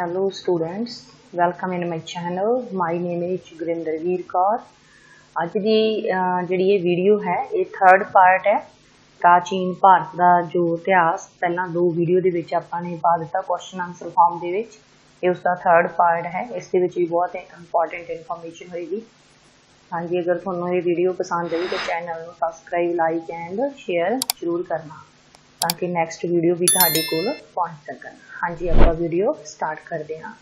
Hello students, welcome in my channel. My name is ਗੁਰਿੰਦਰਵੀਰ Kaur ਅੱਜ ਦੀ ਜਿਹੜੀ ਇਹ ਵੀਡੀਓ ਹੈ ਇਹ ਥਰਡ ਪਾਰਟ ਹੈ। ਪ੍ਰਾਚੀਨ ਭਾਰਤ ਦਾ ਜੋ ਇਤਿਹਾਸ ਪਹਿਲਾਂ ਦੋ ਵੀਡੀਓ ਦੇ ਵਿੱਚ ਆਪਾਂ ਨੇ ਪਾ ਦਿੱਤਾ ਕੁਐਸਚਨ ਆਨਸਰ ਫਾਰਮ ਦੇ ਵਿੱਚ। ਇਹ ਉਸ ਦਾ ਥਰਡ ਪਾਰਟ ਹੈ। ਇਸ ਦੇ ਵਿੱਚ ਵੀ ਬਹੁਤ ਇੰਪੋਰਟੈਂਟ ਇਨਫੋਰਮੇਸ਼ਨ ਹੋਏਗੀ। ਹਾਂਜੀ ਅਗਰ ਤੁਹਾਨੂੰ ਇਹ ਵੀਡੀਓ ਪਸੰਦ ਆਈ ਤਾਂ ਚੈਨਲ ਨੂੰ ਸਬਸਕ੍ਰਾਈਬ ਲਾਈਕ ਐਂਡ ਸ਼ੇਅਰ ਜ਼ਰੂਰ ਕਰਨਾ। ਤਾਂ ਕਿ ਨੈਕਸਟ ਵੀਡੀਓ ਵੀ ਤੁਹਾਡੇ ਕੋਲ ਪਹੁੰਚ ਸਕਣ। ਹਾਂਜੀ, ਆਪਾਂ ਵੀਡੀਓ ਸਟਾਰਟ ਕਰਦੇ ਹਾਂ।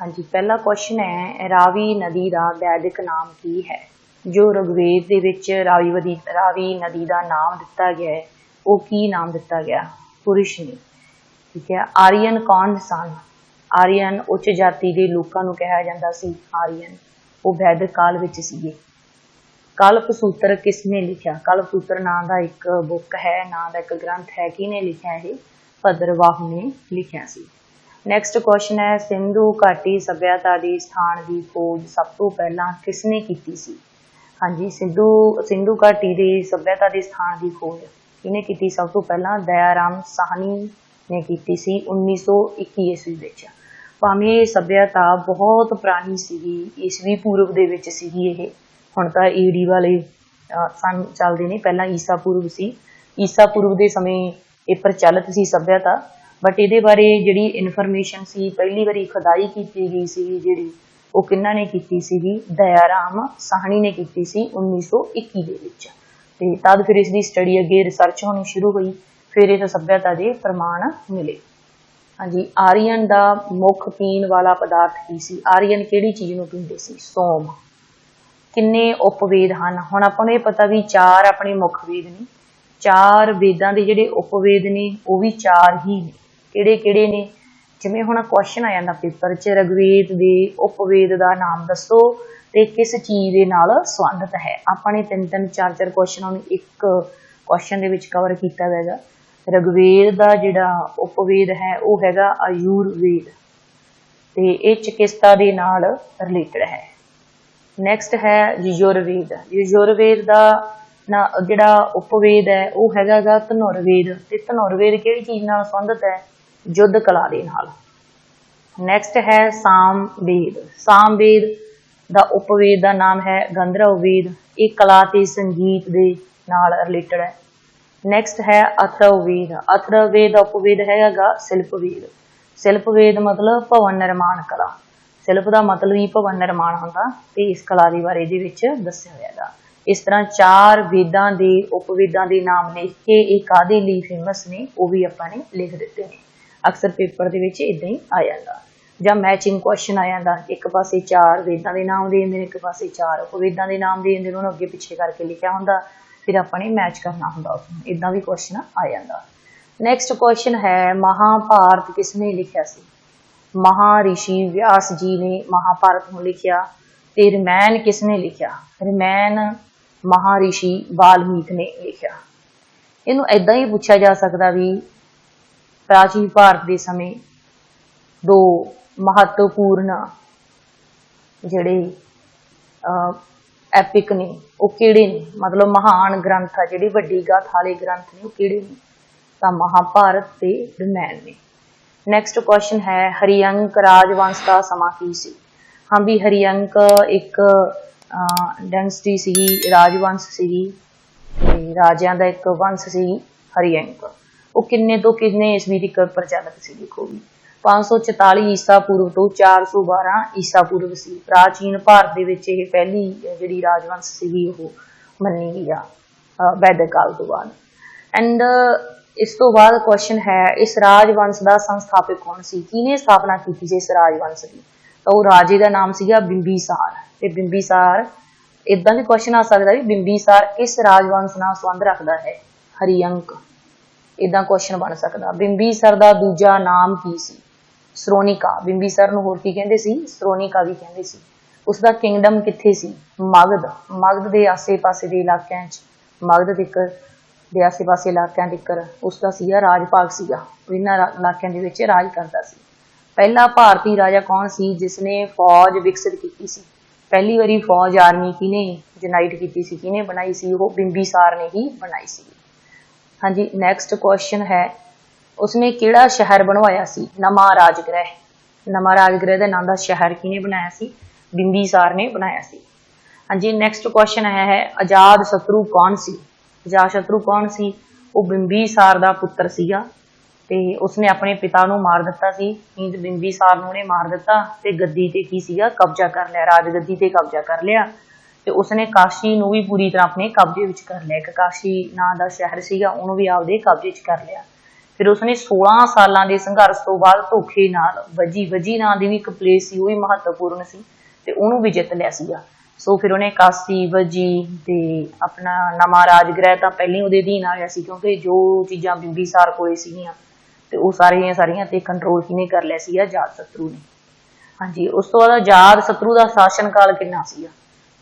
ਹਾਂਜੀ, ਪਹਿਲਾ ਕੁਐਸਚਨ ਹੈ, ਰਾਵੀ ਨਦੀ ਦਾ ਵੈਦਿਕ ਨਾਮ ਕੀ ਹੈ? ਜੋ ਰਗਵੇਦ ਦੇ ਵਿੱਚ ਰਾਵੀ ਵਦੀ, ਰਾਵੀ ਨਦੀ ਦਾ ਨਾਮ ਦਿੱਤਾ ਗਿਆ ਹੈ, ਉਹ ਕੀ ਨਾਮ ਦਿੱਤਾ ਗਿਆ? ਪੁਰਸ਼ ਨੇ। ਠੀਕ ਹੈ, ਆਰੀਅਨ ਕੌਣ ਸਨ? ਆਰੀਅਨ ਉੱਚ ਜਾਤੀ ਦੇ ਲੋਕਾਂ ਨੂੰ ਕਿਹਾ ਜਾਂਦਾ ਸੀ, ਆਰੀਅਨ। ਉਹ ਵੈਦਿਕ ਕਾਲ ਵਿੱਚ ਸੀਗੇ। ਕਲਪ ਸੂਤਰ ਕਿਸ ਲਿਖਿਆ? ਕਲਪ ਸੂਤਰ ਨਾਂ ਦਾ ਇੱਕ ਬੁੱਕ ਹੈ, ਨਾਂ ਦਾ ਇੱਕ ਗ੍ਰੰਥ ਹੈ, ਕਿਹਨੇ ਲਿਖਿਆ ਇਹ? ਭਦਰਵਾਹੂ ਨੇ ਲਿਖਿਆ ਸੀ। ਨੈਕਸਟ ਕੁਐਸਚਨ ਹੈ, ਸਿੰਧੂ ਘਾਟੀ ਸਭਿਅਤਾ ਦੀ ਸਥਾਨ ਦੀ ਖੋਜ ਸਭ ਤੋਂ ਪਹਿਲਾਂ ਕਿਸ ਕੀਤੀ ਸੀ? ਹਾਂਜੀ, ਸਿੰਧੂ ਸਿੰਧੂ ਘਾਟੀ ਦੀ ਸਭਿਅਤਾ ਦੇ ਸਥਾਨ ਦੀ ਖੋਜ ਕਿਹਨੇ ਕੀਤੀ? ਸਭ ਤੋਂ ਪਹਿਲਾਂ ਦਇਆਰਾਮ ਸਾਹਨੀ ਨੇ ਕੀਤੀ ਸੀ 1921 ਈਸਵੀ ਵਿੱਚ। ਭਾਵੇਂ ਇਹ ਸਭਿਅਤਾ ਬਹੁਤ ਪੁਰਾਣੀ ਸੀਗੀ ਈਸਵੀ ਪੂਰਬ ਦੇ ਵਿੱਚ ਸੀਗੀ ਇਹ। ਹੁਣ ਤਾਂ ਈਡੀ ਵਾਲੇ ਅਹ, ਸਨ ਚੱਲਦੇ ਨੇ। ਪਹਿਲਾਂ ਈਸਾ ਪੂਰਬ ਸੀ। ਈਸਾ ਪੂਰਵ ਦੇ ਸਮੇਂ ਇਹ ਪ੍ਰਚਲਿਤ ਸੀ ਸਭਿਅਤਾ। ਬਟ ਇਹਦੇ ਬਾਰੇ ਜਿਹੜੀ ਇਨਫੋਰਮੇਸ਼ਨ ਸੀ ਪਹਿਲੀ ਵਾਰੀ ਖੁਦਾਈ ਕੀਤੀ ਗਈ ਸੀ ਜਿਹੜੀ ਉਹ ਕਿੰਨਾਂ ਨੇ ਕੀਤੀ ਸੀਗੀ? ਦਇਆਰਾਮ ਸਾਹਣੀ ਨੇ ਕੀਤੀ ਸੀ 1921 ਦੇ ਵਿੱਚ। ਤੇ ਤਦ ਫਿਰ ਇਸ ਦੀ ਸਟੱਡੀ ਅੱਗੇ ਰਿਸਰਚ ਹੋਣੀ ਸ਼ੁਰੂ ਹੋਈ। ਫਿਰ ਇਹ ਸਭਿਅਤਾ ਦੇ ਪ੍ਰਮਾਣ ਮਿਲੇ। ਹਾਂਜੀ ਆਰੀਅਨ ਦਾ ਮੁੱਖ ਪੀਣ ਵਾਲਾ ਪਦਾਰਥ ਕੀ ਸੀ? ਆਰੀਅਨ ਕਿਹੜੀ ਚੀਜ਼ ਨੂੰ ਪੀਂਦੇ ਸੀ? ਸੋਮ। ਕਿੰਨੇ ਉਪਵੇਦ ਹਨ। ਹੁਣ ਆਪਾਂ ਨੂੰ ਇਹ ਪਤਾ ਵੀ ਚਾਰ ਆਪਣੇ ਮੁੱਖ ਵੇਦ ਨੇ। ਚਾਰ ਵੇਦਾਂ ਦੇ ਜਿਹੜੇ ਉਪਵੇਦ ਨੇ, ਉਹ ਵੀ ਚਾਰ ਹੀ ਨੇ। ਕਿਹੜੇ ਕਿਹੜੇ ਨੇ? ਜਿਵੇਂ ਹੁਣ ਕੁਐਸਚਨ ਆ ਜਾਂਦਾ ਪੇਪਰ 'ਚ, ਰਗਵੇਦ ਦੇ ਉਪਵੇਦ ਦਾ ਨਾਮ ਦੱਸੋ ਤੇ ਕਿਸ ਚੀਜ਼ ਦੇ ਨਾਲ ਸੰਬੰਧਿਤ ਹੈ? ਆਪਾਂ ਨੇ ਤਿੰਨ ਤਿੰਨ, ਚਾਰ ਚਾਰ ਕੁਐਸਚਨਾਂ ਨੂੰ ਇੱਕ ਕੁਐਸਚਨ ਦੇ ਵਿੱਚ ਕਵਰ ਕੀਤਾ ਹੋਇਆ ਹੈਗਾ। ਰਗਵੇਦ ਦਾ ਜਿਹੜਾ ਉਪਵੇਦ ਹੈ, ਉਹ ਹੈਗਾ ਆਯੁਰਵੇਦ। ਤੇ ਇਹ ਚਿਕਿਤਸਾ ਦੇ ਨਾਲ ਰਿਲੇਟਡ ਹੈ। ਨੈਕਸਟ ਹੈ ਯਜੁਰਵੇਦ। ਯਜੁਰਵੇਦ ਦਾ ਨਾ ਜਿਹੜਾ ਉਪਵੇਦ ਹੈ, ਉਹ ਹੈਗਾ ਗਾ ਧਨੁਰਵੇਦ। ਤੇ ਧਨੁਰਵੇਦ ਕਿਹੜੀ ਚੀਜ਼ ਨਾਲ ਸੰਬੰਧਿਤ ਹੈ? ਯੁੱਧ ਕਲਾ ਦੇ ਨਾਲ। ਨੈਕਸਟ ਹੈ ਸਾਮਵੇਦ। ਸਾਮਵੇਦ ਦਾ ਉਪਵੇਦ ਦਾ ਨਾਮ ਹੈ ਗੰਧਰਵ ਵੇਦ ਇਹ ਕਲਾ ਤੇ ਸੰਗੀਤ ਦੇ ਨਾਲ ਰਿਲੇਟਡ ਹੈ। ਨੈਕਸਟ ਹੈ ਅਥਰਵਵੇਦ। ਅਥਰਵਵੇਦ ਦਾ ਉਪਵੇਦ ਹੈਗਾ ਗਾ ਸ਼ਿਲਪਵੇਦ। ਸ਼ਿਲਪਵੇਦ ਮਤਲਬ ਭਵਨ ਨਿਰਮਾਣ ਕਲਾ। ਸ਼ਿਲਪ ਦਾ ਮਤਲਬ ਹੀ ਭਵਨ ਨਿਰਮਾਣ ਹੁੰਦਾ ਤੇ ਇਸ ਕਲਾ ਦੇ ਬਾਰੇ ਇਹਦੇ ਵਿੱਚ ਦੱਸਿਆ ਹੋਇਆ ਹੈਗਾ। ਇਸ ਤਰ੍ਹਾਂ ਚਾਰ ਵੇਦਾਂ ਦੇ, ਉਪਵੇਦਾਂ ਦੇ ਨਾਮ ਲਿਖ ਕੇ ਇਹ ਕਾਦੇ ਲਈ ਫੇਮਸ ਨੇ, ਉਹ ਵੀ ਆਪਾਂ ਨੇ ਲਿਖ ਦਿੱਤੇ ਨੇ। ਅਕਸਰ ਪੇਪਰ ਦੇ ਵਿੱਚ ਇਦਾਂ ਹੀ ਆ ਜਾਂਦਾ। ਜਾਂ ਮੈਚਿੰਗ ਕੁਐਸਚਨ ਆ ਜਾਂਦਾ। ਇੱਕ ਪਾਸੇ ਚਾਰ ਵੇਦਾਂ ਦੇ ਨਾਮ ਦੇ ਦਿੰਦੇ ਨੇ, ਇੱਕ ਪਾਸੇ ਚਾਰ ਉਪਵੇਦਾਂ ਦੇ ਨਾਮ ਦੇ ਦਿੰਦੇ ਨੇ, ਉਹਨੂੰ ਅੱਗੇ ਪਿੱਛੇ ਕਰਕੇ ਲਿਖਿਆ ਹੁੰਦਾ। ਫਿਰ ਆਪਾਂ ਨੇ ਮੈਚ ਕਰਨਾ ਹੁੰਦਾ ਉਸਨੂੰ। ਇਦਾਂ ਵੀ ਕੁਐਸਚਨ ਆ ਜਾਂਦਾ। ਨੈਕਸਟ ਕੁਐਸਚਨ ਹੈ, ਮਹਾਭਾਰਤ ਕਿਸ ਨੇ ਲਿਖਿਆ ਸੀ? ਮਹਾਰਿਸ਼ੀ ਵਿਆਸ ਜੀ ਨੇ ਮਹਾਭਾਰਤ ਨੂੰ ਲਿਖਿਆ ਤੇ ਰਮਾਇਣ ਕਿਸ ਨੇ ਲਿਖਿਆ? ਰਮਾਇਣ ਮਹਾਰਿਸ਼ੀ ਵਾਲਮੀਕ ਨੇ ਲਿਖਿਆ। ਇਹਨੂੰ ਐਦਾਂ ਹੀ ਪੁੱਛਿਆ ਜਾ ਸਕਦਾ ਵੀ ਪ੍ਰਾਚੀਨ ਭਾਰਤ ਦੇ ਸਮੇਂ ਦੋ ਮਹੱਤਵਪੂਰਨ ਜਿਹੜੇ ਐਪਿਕ ਨੇ, ਉਹ ਕਿਹੜੇ ਨੇ? ਮਤਲਬ ਮਹਾਨ ਗ੍ਰੰਥ ਆ, ਜਿਹੜੀ ਵੱਡੀ ਗਾਥਾ ਵਾਲੇ ਗ੍ਰੰਥ ਨੇ, ਉਹ ਕਿਹੜੇ ਨੇ? ਤਾਂ ਮਹਾਭਾਰਤ ਤੇ ਰਮਾਇਣ ਨੇ। ਨੈਕਸਟ ਕੁਐਸਚਨ ਹੈ, ਹਰੀਅੰਕ ਰਾਜਵੰਸ਼ ਦਾ ਸਮਾਂ ਕੀ ਸੀ? ਹਾਂ ਵੀ ਹਰੀਅੰਕ ਇੱਕ ਡੈਂਸਿਟੀ ਸੀਗੀ, ਰਾਜਵੰਸ਼ ਸੀਗੀ, ਤੇ ਰਾਜਿਆਂ ਦਾ ਇੱਕ ਵੰਸ਼ ਸੀ ਹਰੀਅੰਕ। ਉਹ ਕਿੰਨੇ ਤੋਂ ਕਿੰਨੇ ਈਸਵੀ ਤੱਕ ਪ੍ਰਚਲਿਤ ਸੀ ਦੇਖੋ ਵੀ? 544 ਈਸਾ ਪੂਰਵ ਤੋਂ 412 ਈਸਾ ਪੂਰਵ ਸੀ। ਪ੍ਰਾਚੀਨ ਭਾਰਤ ਦੇ ਵਿੱਚ ਇਹ ਪਹਿਲੀ ਜਿਹੜੀ ਰਾਜਵੰਸ਼ ਸੀਗੀ ਉਹ ਮੰਨੀ ਗਈ ਆ ਵੈਦਿਕ ਕਾਲ ਤੋਂ ਬਾਅਦ। ਐਂਡ ਇਸ ਤੋਂ ਬਾਅਦ ਕੁਐਸਚਨ ਹੈ, ਇਸ ਰਾਜਵੰਸ਼ ਦਾ ਸੰਸਥਾਪਕ ਕੌਣ ਸੀ? ਕਿਹਨੇ ਸਥਾਪਨਾ ਕੀਤੀ ਸੀ ਇਸ ਰਾਜਵੰਸ਼ ਦੀ? ਤਾਂ ਉਹ ਰਾਜੇ ਦਾ ਨਾਮ ਸੀਗਾ ਬਿੰਬੀਸਾਰ। ਤੇ ਬਿੰਬੀਸਾਰ ਇਦਾਂ ਵੀ ਕੁਐਸਚਨ ਆ ਸਕਦਾ ਵੀ ਬਿੰਬੀਸਾਰ ਕਿਸ ਰਾਜਵੰਸ਼ ਨਾਲ ਸੰਬੰਧ ਰੱਖਦਾ ਹੈ? ਹਰੀਅੰਕ ਇਦਾਂ ਕੁਐਸਚਨ ਬਣ ਸਕਦਾ। ਬਿੰਬੀਸਰ ਦਾ ਦੂਜਾ ਨਾਮ ਕੀ ਸੀ? ਸ਼੍ਰੋਨਿਕਾ। ਬਿੰਬੀਸਰ ਨੂੰ ਹੋਰ ਕੀ ਕਹਿੰਦੇ ਸੀ? ਸ਼੍ਰੋਨਿਕਾ ਵੀ ਕਹਿੰਦੇ ਸੀ। ਉਸ ਦਾ ਕਿੰਗਡਮ ਕਿੱਥੇ ਸੀ? ਮਗਧ। ਮਗਧ ਦੇ ਆਸੇ-ਪਾਸੇ ਦੇ ਇਲਾਕਿਆਂ 'ਚ। ਮਗਧ ਤੱਕ ਦੇ ਆਸੇ-ਪਾਸੇ ਇਲਾਕਿਆਂ ਤੱਕ ਉਸ ਦਾ ਸੀਗਾ ਰਾਜ ਭਾਗ ਸੀਗਾ। ਇਹਨਾਂ ਇਲਾਕਿਆਂ ਦੇ ਵਿੱਚ ਰਾਜ ਕਰਦਾ ਸੀ। ਪਹਿਲਾ ਭਾਰਤੀ ਰਾਜਾ ਕੌਣ ਸੀ? ਜਿਸ ਨੇ ਫੌਜ ਵਿਕਸਿਤ ਕੀਤੀ ਸੀ। ਪਹਿਲੀ ਵਾਰੀ ਫੌਜ ਆਰਮੀ ਕਿਹਨੇ ਯੂਨਾਈਟ ਕੀਤੀ ਸੀ? ਕਿਹਨੇ ਬਣਾਈ ਸੀ? ਉਹ ਬਿੰਬੀਸਾਰ ਨੇ ਹੀ ਬਣਾਈ ਸੀ। ਹਾਂਜੀ ਨੈਕਸਟ ਕੁਐਸਚਨ ਹੈ। ਉਸਨੇ ਕਿਹੜਾ ਸ਼ਹਿਰ ਬਣਵਾਇਆ ਸੀ? ਨਵਾਂ ਰਾਜਗ੍ਰਹਿ। ਨਵਾਂ ਰਾਜਗ੍ਰਹਿ ਦਾ ਨਾਮ ਦਾ ਸ਼ਹਿਰ ਕਿਹਨੇ ਬਣਾਇਆ ਸੀ? ਬਿੰਬੀਸਾਰ ਨੇ ਬਣਾਇਆ ਸੀ। ਹਾਂਜੀ ਨੈਕਸਟ ਕੁਐਸਚਨ ਆਇਆ ਹੈ, ਆਜ਼ਾਦ ਸ਼ਤਰੂ ਕੌਣ ਸੀ? ਆਜ਼ਾਦ ਸ਼ਤਰੂ ਕੌਣ ਸੀ? ਉਹ ਬਿੰਬੀਸਾਰ ਦਾ ਪੁੱਤਰ ਸੀਗਾ ਤੇ ਉਸਨੇ ਆਪਣੇ ਪਿਤਾ ਨੂੰ ਮਾਰ ਦਿੱਤਾ ਸੀ। ਹਿੰਦ ਬਿੰਬੀਸਾਰ ਨੂੰ ਉਹਨੇ ਮਾਰ ਦਿੱਤਾ ਤੇ ਗੱਦੀ ਤੇ ਕੀ ਸੀਗਾ? ਕਬਜ਼ਾ ਕਰ ਲਿਆ, ਰਾਜ ਗੱਦੀ ਤੇ ਕਬਜ਼ਾ ਕਰ ਲਿਆ ਤੇ ਉਸਨੇ ਕਾਸ਼ੀ ਨੂੰ ਵੀ ਪੂਰੀ ਤਰ੍ਹਾਂ ਆਪਣੇ ਕਬਜ਼ੇ ਵਿੱਚ ਕਰ ਲਿਆ। ਇੱਕ ਕਾਸ਼ੀ ਨਾਂ ਦਾ ਸ਼ਹਿਰ ਸੀਗਾ, ਉਹਨੂੰ ਵੀ ਆਪਦੇ ਕਬਜ਼ੇ 'ਚ ਕਰ ਲਿਆ। ਫਿਰ ਉਸਨੇ 16 ਸਾਲਾਂ ਦੇ ਸੰਘਰਸ਼ ਤੋਂ ਬਾਅਦ ਧੋਖੇ ਨਾਲ ਵਜੀ ਵਜੀ ਨਾਂ ਦੀ ਵੀ ਇੱਕ ਪਲੇਸ ਸੀ, ਉਹ ਵੀ ਮਹੱਤਵਪੂਰਨ ਸੀ ਤੇ ਉਹਨੂੰ ਵੀ ਜਿੱਤ ਲਿਆ ਸੀਗਾ। ਸੋ ਫਿਰ ਉਹਨੇ ਕਾਸੀ, ਵਜੀ ਤੇ ਆਪਣਾ ਨਵਾਂ ਰਾਜਗ੍ਰਹਿ ਤਾਂ ਪਹਿਲਾਂ ਉਹਦੇ ਅਧੀਨ ਆ ਗਿਆ ਸੀ ਕਿਉਂਕਿ ਜੋ ਚੀਜ਼ਾਂ ਬਿੰਬੀਸਾਰ ਕੋਲੇ ਸੀਗੀਆਂ ਤੇ ਉਹ ਸਾਰੀਆਂ ਸਾਰੀਆਂ ਤੇ ਕੰਟਰੋਲ ਕਿਹਨੇ ਕਰ ਲਿਆ ਸੀਗਾ? ਅਜਾਤ ਸ਼ਤਰੂ ਨੇ। ਹਾਂਜੀ, ਉਸ ਤੋਂ ਬਾਅਦ ਅਜਾਤ ਸ਼ਤਰੂ ਦਾ ਸ਼ਾਸਨ ਕਾਲ ਕਿੰਨਾ ਸੀਗਾ?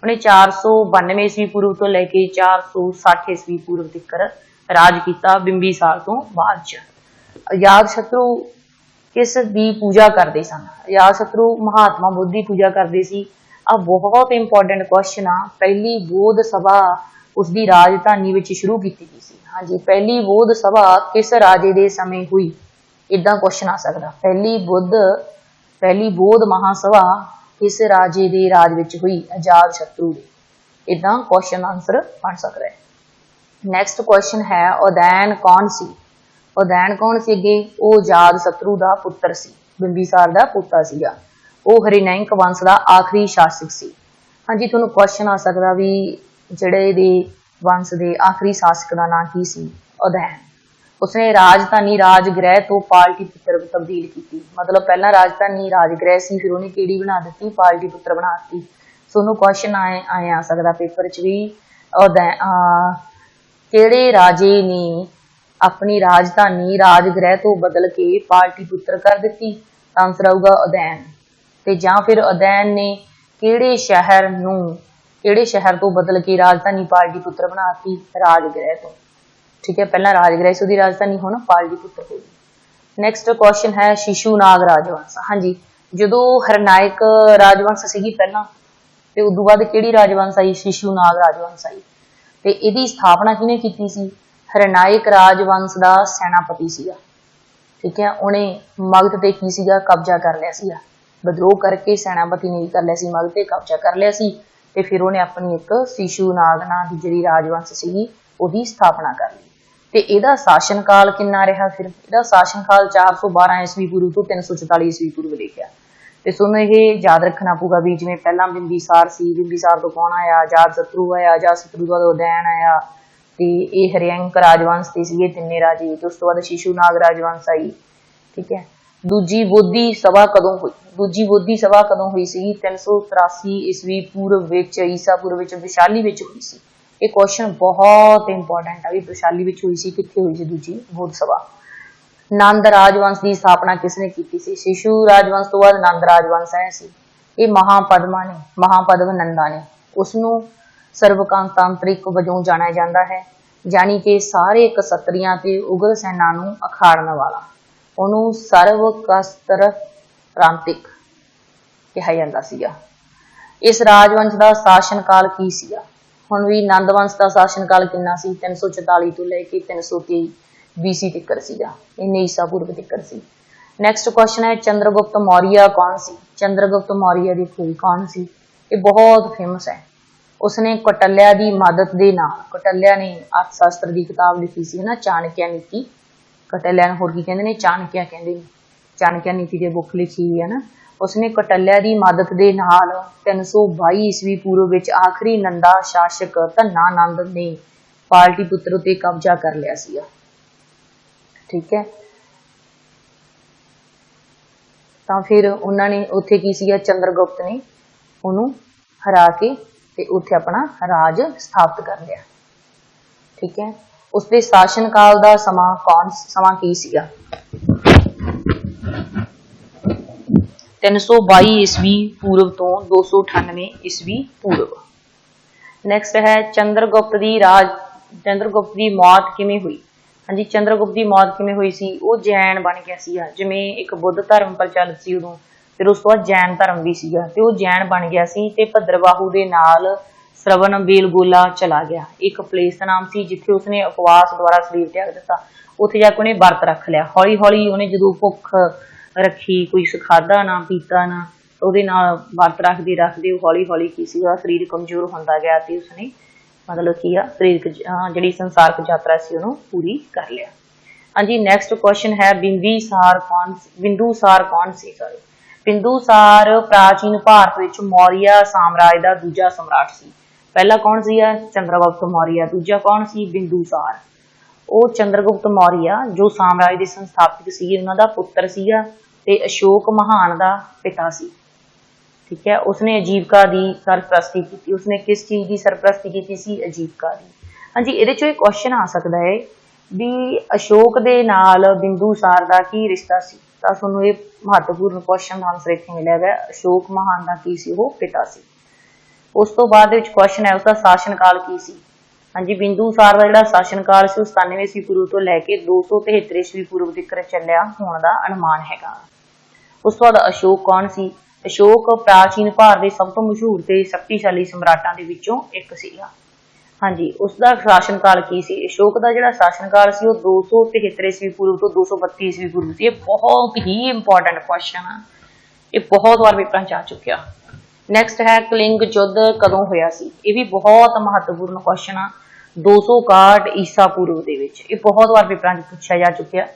ਉਹਨੇ 492 ਈਸਵੀ ਪੂਰਵ ਤੋਂ ਲੈ ਕੇ 460 ਈਸਵੀ ਪੂਰਵ ਤੱਕ ਰਾਜ ਕੀਤਾ ਬਿੰਬੀਸਾਰ ਤੋਂ ਬਾਅਦ ਚ। ਆਜ਼ਾਦ ਸ਼ਤਰੂ ਕਿਸ ਦੀ ਪੂਜਾ ਕਰਦੇ ਸਨ? ਆਜ਼ਾਦ ਸ਼ਤਰੂ ਮਹਾਤਮਾ ਬੁੱਧ ਦੀ ਪੂਜਾ ਕਰਦੇ ਸੀ। ਆ ਬਹੁਤ ਇੰਪੋਰਟੈਂਟ ਕੁਐਸਚਨ ਆ। ਪਹਿਲੀ ਬੋਧ ਸਭਾ ਉਸ ਦੀ ਰਾਜਧਾਨੀ ਵਿੱਚ ਸ਼ੁਰੂ ਕੀਤੀ ਗਈ ਸੀ। ਹਾਂਜੀ, ਪਹਿਲੀ ਬੋਧ ਸਭਾ ਕਿਸ ਰਾਜੇ ਦੇ ਸਮੇਂ ਹੋਈ? ਇਦਾਂ ਕੁਐਸਚਨ ਆ ਸਕਦਾ। ਪਹਿਲੀ ਬੁੱਧ, ਪਹਿਲੀ ਬੋਧ ਮਹਾਸਭਾ ਕਿਸ ਰਾਜੇ ਦੇ ਰਾਜ ਵਿੱਚ ਹੋਈ? ਆਜ਼ਾਦ ਸ਼ਤਰੂ ਦੇ। ਇਦਾਂ ਕੁਐਸਚਨ ਆਨਸਰ ਬਣ ਸਕਦਾ ਹੈ। ਨੈਕਸਟ ਕੁਐਸਚਨ ਹੈ, ਉਦੈਨ ਕੌਣ ਸੀ? ਉਦੈਨ ਕੌਣ ਸੀ ਅੱਗੇ ਉਹ ਆਜ਼ਾਦ ਸ਼ਤਰੂ ਦਾ ਪੁੱਤਰ ਸੀ। ਬਿੰਬੀਸਾਰ ਦਾ ਪੁੱਤਰ ਸੀਗਾ। ਉਹ ਹਰਿਨੈਂਕ ਵੰਸ਼ ਦਾ ਆਖਰੀ ਸ਼ਾਸਕ ਸੀ। ਹਾਂਜੀ, ਤੁਹਾਨੂੰ ਕੁਐਸਚਨ ਆ ਸਕਦਾ ਵੀ ਜਿਹੜੇ ਦੇ ਵੰਸ਼ ਦੇ ਆਖਰੀ ਸ਼ਾਸਕ ਦਾ ਨਾਂ ਕੀ ਸੀ? ਉਦੈਨ। ਉਸਨੇ ਰਾਜਧਾਨੀ ਰਾਜਗ੍ਰਹਿ ਤੋਂ ਪਾਲਟੀ ਪੁੱਤਰ ਤਬਦੀਲ ਕੀਤੀ। ਮਤਲਬ ਪਹਿਲਾਂ ਰਾਜਧਾਨੀ ਰਾਜਗ੍ਰਹਿ ਸੀ, ਫਿਰ ਉਹਨੇ ਕਿਹੜੀ ਬਣਾ ਦਿੱਤੀ? ਪਾਲਟੀ ਪੁੱਤਰ ਬਣਾ ਦਿੱਤੀ। ਸੋ ਉਹਨੂੰ ਕੁਐਸਚਨ ਆਏ ਆਏ ਆ ਸਕਦਾ ਪੇਪਰ 'ਚ ਵੀ। ਉਦੈਨ ਕਿਹੜੇ ਰਾਜੇ ਨੇ ਆਪਣੀ ਰਾਜਧਾਨੀ ਰਾਜਗ੍ਰਹਿ ਤੋਂ ਬਦਲ ਕੇ ਪਾਲਟੀ ਪੁੱਤਰ ਕਰ ਦਿੱਤੀ? ਤਾਂ ਆਨਸਰ ਆਊਗਾ ਉਦੈਨ। ਤੇ ਜਾਂ ਫਿਰ ਉਦੈਨ ਨੇ ਕਿਹੜੇ ਸ਼ਹਿਰ ਨੂੰ, ਕਿਹੜੇ ਸ਼ਹਿਰ ਤੋਂ ਬਦਲ ਕੇ ਰਾਜਧਾਨੀ ਪਾਲਟੀ ਪੁੱਤਰ ਬਣਾਤੀ? ਰਾਜਗ੍ਰਹਿ ਤੋਂ। ਠੀਕ ਹੈ, ਪਹਿਲਾਂ ਰਾਜਗ੍ਰਹਿ ਸੀ, ਉਹਦੀ ਰਾਜਧਾਨੀ, ਹੁਣ ਪਾਲਟੀ ਪੁੱਤਰ ਹੋ ਗਈ। ਨੈਕਸਟ ਕੁਐਸਚਨ ਹੈ ਸ਼ਿਸ਼ੂ ਨਾਗ ਰਾਜਵੰਸ਼। ਹਾਂਜੀ, ਜਦੋਂ ਹਰਨਾਇਕ ਰਾਜਵੰਸ਼ ਸੀਗੀ ਪਹਿਲਾਂ, ਤੇ ਉਦੋਂ ਬਾਅਦ ਕਿਹੜੀ ਰਾਜਵੰਸ਼ ਆਈ? ਸ਼ਿਸ਼ੂ ਨਾਗ ਰਾਜਵੰਸ਼ ਆਈ। ਤੇ ਇਹਦੀ ਸਥਾਪਨਾ ਕਿਹਨੇ ਕੀਤੀ ਸੀ? ਹਰਨਾਇਕ ਰਾਜਵੰਸ਼ ਦਾ ਸੈਨਾਪਤੀ ਸੀਗਾ। ਠੀਕ ਹੈ, ਉਹਨੇ ਮਗਧ ਤੇ ਕੀ ਸੀਗਾ? ਕਬਜ਼ਾ ਕਰ ਲਿਆ ਸੀਗਾ। ਵਿਦਰੋਹ ਕਰਕੇ ਸੈਨਾਪਤੀ ਨੇ ਕਰ ਲਿਆ ਸੀ ਮਗਧ ਤੇ ਕਬਜ਼ਾ ਕਰ ਲਿਆ ਸੀ ਤੇ ਫਿਰ ਉਹਨੇ ਆਪਣੀ ਇੱਕ ਸ਼ਿਸ਼ੂ ਨਾਗ ਨਾਂ ਦੀ ਜਿਹੜੀ ਰਾਜਵੰਸ਼ ਸੀਗੀ, ਉਹਦੀ ਸਥਾਪਨਾ ਕਰ ਲਈ। ਤੇ ਇਹਦਾ ਸ਼ਾਸਨ ਕਾਲ ਕਿੰਨਾ ਰਿਹਾ ਫਿਰ? ਇਹਦਾ ਸ਼ਾਸਨ ਕਾਲ 412 ਈਸਵੀ ਪੂਰਵ ਤੋਂ 344 ਈਸਵੀ ਪੂਰਵ ਲਿਖਿਆ ਤੇ ਸੋਨੂੰ ਇਹ ਯਾਦ ਰੱਖਣਾ ਪਊਗਾ ਵੀ ਜਿਵੇਂ ਪਹਿਲਾਂ ਬਿੰਬੀਸਾਰ ਸੀ, ਬਿੰਬੀਸਾਰ ਤੋਂ ਕੌਣ ਆਇਆ? ਆਜ਼ਾਦ ਸ਼ਤਰੂ ਆਇਆ, ਆਜ਼ਾਦ ਸ਼ਤਰੂ ਦਾ ਉਦੈਨ ਆਇਆ। ਤੇ ਇਹ ਹਰਿਅੰਕ ਰਾਜਵੰਸ਼ ਤੇ ਸੀਗੇ ਤਿੰਨੇ ਰਾਜੇ। ਤੇ ਉਸ ਤੋਂ ਬਾਅਦ ਸ਼ਿਸ਼ੂਨਾਗ ਰਾਜਵੰਸ਼ ਆਈ, ਠੀਕ ਹੈ? ਦੂਜੀ ਬੋਧੀ ਸਭਾ ਕਦੋਂ ਹੋਈ? ਦੂਜੀ ਬੋਧੀ ਸਭਾ ਕਦੋਂ ਹੋਈ ਸੀ 383 ਈਸਵੀ ਪੂਰਵ ਵਿੱਚ, ਈਸਾ ਪੂਰਵ ਵਿੱਚ, ਵਿਸ਼ਾਲੀ ਵਿੱਚ ਹੋਈ ਸੀ। ਇਹ ਕੁਐਸਚਨ ਬਹੁਤ ਇੰਪੋਰਟੈਂਟ ਆ ਵੀ ਵਿਸ਼ਾਲੀ ਵਿੱਚ ਹੋਈ ਸੀ, ਕਿੱਥੇ ਹੋਈ ਸੀ ਦੂਜੀ ਬੋਧ ਸਭਾ? ਨੰਦ ਰਾਜਵੰਸ਼ ਦੀ ਸਥਾਪਨਾ ਕਿਸਨੇ ਕੀਤੀ ਸੀ? ਸ਼ਿਸ਼ੂ ਰਾਜਵੰਸ਼ ਤੋਂ ਬਾਅਦ ਨੰਦ ਰਾਜਵੰਸ਼ ਆਇਆ ਸੀ। ਇਹ ਮਹਾਪਦਮਾ ਨੇ, ਮਹਾਪਦਮ ਨੰਦਾ ਨੇ। ਉਸ ਨੂੰ ਸਰਵਕਾਂਤਾਂਤਰਿਕ ਵਜੋਂ ਜਾਣਿਆ ਜਾਂਦਾ ਹੈ ਜਾਨੀ ਕਿ ਸਾਰੇ ਕਸਤਰੀਆਂ ਤੇ ਉਗਰ ਸੈਨਾ ਨੂੰ ਅਖਾੜਨ ਵਾਲਾ। ਉਹਨੂੰ ਸਰਵਕਸਤਰ ਪ੍ਰਾਂਤਿਕ ਕਿਹਾ ਜਾਂਦਾ ਸੀਗਾ। ਇਸ ਰਾਜਵੰਸ਼ ਦਾ ਸ਼ਾਸਨ ਕਾਲ ਕੀ ਸੀਗਾ? ਹੁਣ ਵੀ ਨੰਦ ਵੰਸ਼ ਦਾ ਸ਼ਾਸਨਕਾਲ ਕਿੰਨਾ ਸੀ? 344 ਤੋਂ ਲੈ ਕੇ 323 BC ਤੱਕ ਸੀਗਾ। ਇਹ ਈਸਾ ਪੂਰਵ ਤੱਕ ਸੀ। ਨੈਕਸਟ ਕੁਐਸਚਨ ਹੈ, ਚੰਦਰਗੁਪਤ ਮੌਰੀਆ ਕੌਣ ਸੀ? ਚੰਦਰਗੁਪਤ ਮੌਰੀਆ ਦੀ ਖੋਜ ਕੌਣ ਸੀ? ਇਹ ਬਹੁਤ ਫੇਮਸ ਹੈ। ਉਸਨੇ ਕਟਲਿਆ ਦੀ ਮਦਦ ਦੇ ਨਾਲ, ਕਟਲਿਆ ਨੇ ਅਰਥ ਸ਼ਾਸਤਰ ਦੀ ਕਿਤਾਬ ਲਿਖੀ ਸੀ ਨਾ, ਚਾਣਕਿਆ ਨੀਤੀ। ਕਟਲਿਆ ਨੂੰ ਹੋਰ ਕੀ ਕਹਿੰਦੇ ਨੇ? ਚਾਣਕਿਆ ਕਹਿੰਦੇ ਨੇ। ਚਾਣਕਿਆ ਨੀਤੀ ਦੇ ਬੁੱਕ ਲਿਖੀ ਹੋਈ ਹੈ ਨਾ, ਉਸਨੇ ਕਟਲਿਆ ਦੀ ਮਦਦ ਦੇ ਨਾਲ 322 ਈਸਵੀ ਪੂਰਵ ਵਿੱਚ ਆਖਰੀ ਨੰਦਾ ਸ਼ਾਸਕ ਧੰਨਾ ਨੰਦ ਨੇ ਪਾਲਟੀ ਪੁੱਤਰ ਉਤੇ ਕਬਜ਼ਾ ਕਰ ਲਿਆ ਸੀਗਾ। ਠੀਕ ਹੈ। ਤਾਂ ਫਿਰ ਉਹਨਾਂ ਨੇ ਉੱਥੇ ਕੀ ਸੀਗਾ? ਚੰਦਰਗੁਪਤ ਨੇ ਉਹਨੂੰ ਹਰਾ ਕੇ ਤੇ ਉੱਥੇ ਆਪਣਾ ਰਾਜ ਸਥਾਪਿਤ ਕਰ ਲਿਆ। ਠੀਕ ਹੈ। ਉਸ ਦੇ ਸ਼ਾਸਨ ਕਾਲ ਦਾ ਸਮਾਂ ਕੌਣ, ਸਮਾਂ ਕੀ ਸੀਗਾ? 322 ਈਸਵੀ ਪੂਰਵ ਤੋਂ 298 ਈਸਵੀ ਪੂਰਵ। ਨੈਕਸਟ ਹੈ ਚੰਦਰਗੁਪਤ ਦੀ ਰਾਜ, ਚੰਦਰਗੁਪਤ ਦੀ ਮੌਤ ਕਿਵੇਂ ਹੋਈ? ਹਾਂਜੀ, ਚੰਦਰਗੁਪਤ ਦੀ ਮੌਤ ਕਿਵੇਂ ਹੋਈ ਸੀ? ਉਹ ਜੈਨ ਬਣ ਗਿਆ ਸੀਗਾ, ਜਿਵੇਂ ਇੱਕ ਬੁੱਧ ਧਰਮ ਪ੍ਰਚਲਿਤ ਸੀ ਉਦੋਂ, ਫਿਰ ਉਸ ਤੋਂ ਬਾਅਦ ਜੈਨ ਧਰਮ ਵੀ ਸੀਗਾ, ਤੇ ਉਹ ਜੈਨ ਬਣ ਗਿਆ ਸੀ ਤੇ ਭੱਦਰਬਾਹੂ ਦੇ ਨਾਲ ਸ਼ਰਵਣ ਬੇਲਗੋਲਾ ਚਲਾ ਗਿਆ। ਇੱਕ ਪਲੇਸ ਦਾ ਨਾਮ ਸੀ ਜਿੱਥੇ ਉਸਨੇ ਉਪਵਾਸ ਦੁਆਰਾ ਸਰੀਰ ਤਿਆਗ ਦਿੱਤਾ। ਉੱਥੇ ਜਾ ਕੇ ਉਹਨੇ ਵਰਤ ਰੱਖ ਲਿਆ। ਹੌਲੀ ਹੌਲੀ ਉਹਨੇ ਜਦੋਂ ਭੁੱਖ ਰੱਖੀ, ਕੋਈ ਖਾਧਾ ਨਾ, ਪੀਤਾ ਨਾ, ਉਹਦੇ ਨਾਲ ਵਰਤ ਰੱਖਦੇ ਰੱਖਦੇ, ਉਹ ਹੌਲੀ ਹੌਲੀ ਕੀ ਸੀ ਉਹਦਾ ਸਰੀਰ ਕਮਜ਼ੋਰ ਹੁੰਦਾ ਗਿਆ ਤੇ ਉਸਨੇ ਮਤਲਬ ਕੀ ਆ ਸਰੀਰਕ ਜਿਹੜੀ ਸੰਸਾਰਕ ਯਾਤਰਾ ਸੀ ਉਹਨੂੰ ਪੂਰੀ ਕਰ ਲਿਆ। ਹਾਂਜੀ ਨੈਕਸਟ ਕੁਐਸਚਨ ਹੈ ਬਿੰਬੀਸਾਰ ਕੌਣ ਬਿੰਦੂਸਾਰ ਕੌਣ ਸੀ ਸਰ ਬਿੰਦੂਸਾਰ ਪ੍ਰਾਚੀਨ ਭਾਰਤ ਵਿੱਚ ਮੌਰੀਆ ਸਾਮਰਾਜ ਦਾ ਦੂਜਾ ਸਮਰਾਟ ਸੀ। ਪਹਿਲਾ ਕੌਣ ਸੀਗਾ? ਚੰਦਰਗੁਪਤ ਮੌਰੀਆ, ਦੂਜਾ ਕੌਣ ਸੀ? ਬਿੰਦੂਸਾਰ ਉਹ ਚੰਦਰਗੁਪਤ ਮੌਰੀਆ, ਜੋ ਸਾਮਰਾਜ ਦੇ ਸੰਸਥਾਪਕ ਸੀ ਉਹਨਾਂ ਦਾ ਪੁੱਤਰ ਸੀਗਾ ਤੇ ਅਸ਼ੋਕ ਮਹਾਨ ਦਾ ਪਿਤਾ ਸੀ। ਠੀਕ ਹੈ, ਉਸਨੇ ਅਜੀਬਕਾ ਦੀ ਸਰਪ੍ਰਸਤੀ ਕੀਤੀ। ਉਸਨੇ ਕਿਸ ਚੀਜ਼ ਦੀ ਸਰਪ੍ਰਸਤੀ ਕੀਤੀ ਸੀ? ਅਜੀਵਕਾ ਦੀ। ਹਾਂਜੀ, ਇਹਦੇ ਚੋਂ ਇੱਕ ਕੁਐਸਚਨ ਆ ਸਕਦਾ ਹੈ ਵੀ ਅਸ਼ੋਕ ਦੇ ਨਾਲ ਬਿੰਦੂਸਾਰ ਦਾ ਕੀ ਰਿਸ਼ਤਾ ਸੀ? ਤਾਂ ਤੁਹਾਨੂੰ ਇਹ ਮਹੱਤਵਪੂਰਨ ਕੁਐਸਚਨ ਦਾ ਆਨਸਰ ਇੱਥੇ ਮਿਲਿਆ ਹੈ ਅਸ਼ੋਕ ਮਹਾਨ ਦਾ ਕੀ ਸੀ? ਉਹ ਪਿਤਾ ਸੀ। ਉਸ ਤੋਂ ਬਾਅਦ ਵਿੱਚ ਕੁਐਸਚਨ ਹੈ, ਉਸਦਾ ਸ਼ਾਸਨ ਕਾਲ ਕੀ ਸੀ? ਹਾਂਜੀ ਬਿੰਦੂਸਾਰ ਦਾ ਜਿਹੜਾ ਸ਼ਾਸਨ ਕਾਲ ਸੀ 97 ਈਸਵੀ ਪੂਰਵ ਤੋਂ ਲੈ ਕੇ 273 ਈਸਵੀ ਪੂਰਵ ਤੱਕ ਚੱਲਿਆ ਹੋਣ ਦਾ ਅਨੁਮਾਨ ਹੈਗਾ। ਉਸ ਤੋਂ ਬਾਅਦ ਅਸ਼ੋਕ ਕੌਣ ਸੀ? ਅਸ਼ੋਕ ਪ੍ਰਾਚੀਨ ਭਾਰਤ ਦੇ ਸਭ ਤੋਂ ਮਸ਼ਹੂਰ ਤੇ ਸ਼ਕਤੀਸ਼ਾਲੀ ਸਮਰਾਟਾਂ ਦੇ ਵਿੱਚੋਂ ਇੱਕ ਸੀਗਾ। ਹਾਂਜੀ, ਉਸ ਦਾ ਸ਼ਾਸਨ ਕਾਲ ਕੀ ਸੀ? ਅਸ਼ੋਕ ਦਾ ਜਿਹੜਾ ਸ਼ਾਸਨ ਕਾਲ ਸੀ, ਉਹ 273 ਈਸਵੀ ਪੂਰਵ ਤੋਂ 232 ਈਸਵੀ ਪੂਰਵ ਸੀ। ਇਹ ਬਹੁਤ ਹੀ ਇੰਪੋਰਟੈਂਟ ਕੁਐਸਚਨ ਆ। ਇਹ ਬਹੁਤ ਵਾਰ ਪੇਪਰਾਂ 'ਚ ਆ ਚੁੱਕਿਆ। ਨੈਕਸਟ ਹੈ ਕਲਿੰਗ ਯੁੱਧ ਕਦੋਂ ਹੋਇਆ ਸੀ? ਇਹ ਵੀ ਬਹੁਤ ਮਹੱਤਵਪੂਰਨ ਕੁਐਸਚਨ ਆ। 261 ਈਸਾ ਪੂਰਵ ਦੇ ਵਿੱਚ। ਇਹ ਬਹੁਤ ਵਾਰ ਪੇਪਰਾਂ 'ਚ ਪੁੱਛਿਆ ਜਾ ਚੁੱਕਿਆ।